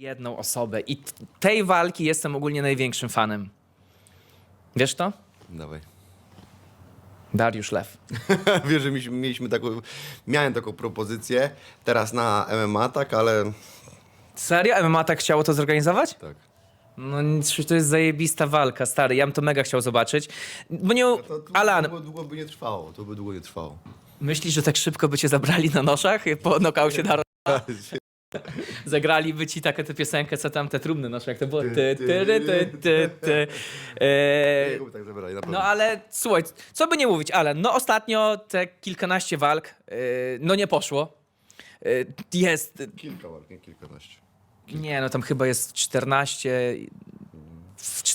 jedną osobę i t- tej walki jestem ogólnie największym fanem. Wiesz to? Dawaj. Dariusz Lew. Wiesz, że mieliśmy, mieliśmy taką, miałem taką propozycję teraz na MMA, tak, ale Serio? MMA tak chciało to zorganizować? tak. No nic, to jest zajebista walka, stary. Ja bym to mega chciał zobaczyć. Bo nie... To, to Alan, długo, długo by nie trwało, to by długo nie trwało. myślisz, że tak szybko by cię zabrali na noszach po nokaucie na Zagraliby ci taką tę piosenkę, co tam te trumny noszą, jak to było. Ty, ty, ty, ty, ty, ty. Eee, tak zabrali, na pewno. No ale słuchaj, co by nie mówić, ale no ostatnio te kilkanaście walk, yy, no nie poszło. Yy, jest, Kilka walk, nie kilkanaście. nie no tam chyba jest 14, w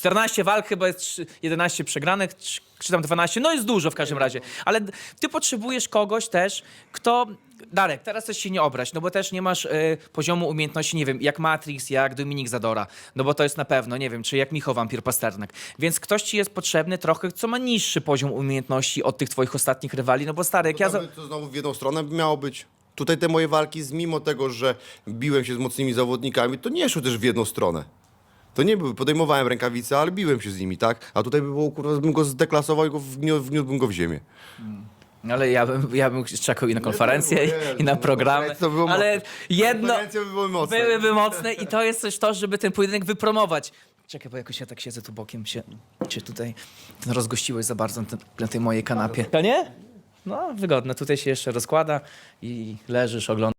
14 walk chyba jest trzy- 11 przegranych, czy- czy tam 12, no jest dużo w każdym razie. Ale ty potrzebujesz kogoś też, kto... Darek, teraz też się nie obrać, no bo też nie masz y, poziomu umiejętności, nie wiem, jak Matrix, jak Dominik Zadora, no bo to jest na pewno, nie wiem, czy jak Michał Wampir Pasternak. Więc ktoś ci jest potrzebny trochę, co ma niższy poziom umiejętności od tych twoich ostatnich rywali, no bo stary, jak ja... To, Za... by- to znowu w jedną stronę miało być. Tutaj te moje walki, z- mimo tego, że biłem się z mocnymi zawodnikami, to nie szły też w jedną stronę. To nie były, podejmowałem rękawice, ale biłem się z nimi, tak? A tutaj by było, kurwa, bym go zdeklasował i go wgniótłbym go w ziemię. Ale ja bym, ja bym czekał i na konferencję, nie, i, i na no, programy, konferencje to było ale mocne. jedno... Konferencje by były mocne. Byłyby mocne i to jest coś to, żeby ten pojedynek wypromować. Czekaj, bo jakoś ja tak siedzę tu bokiem, się, się tutaj ten rozgościłeś za bardzo na, ten, na tej mojej kanapie. To nie? No, wygodne. Tutaj się jeszcze rozkłada i leżysz, oglądasz.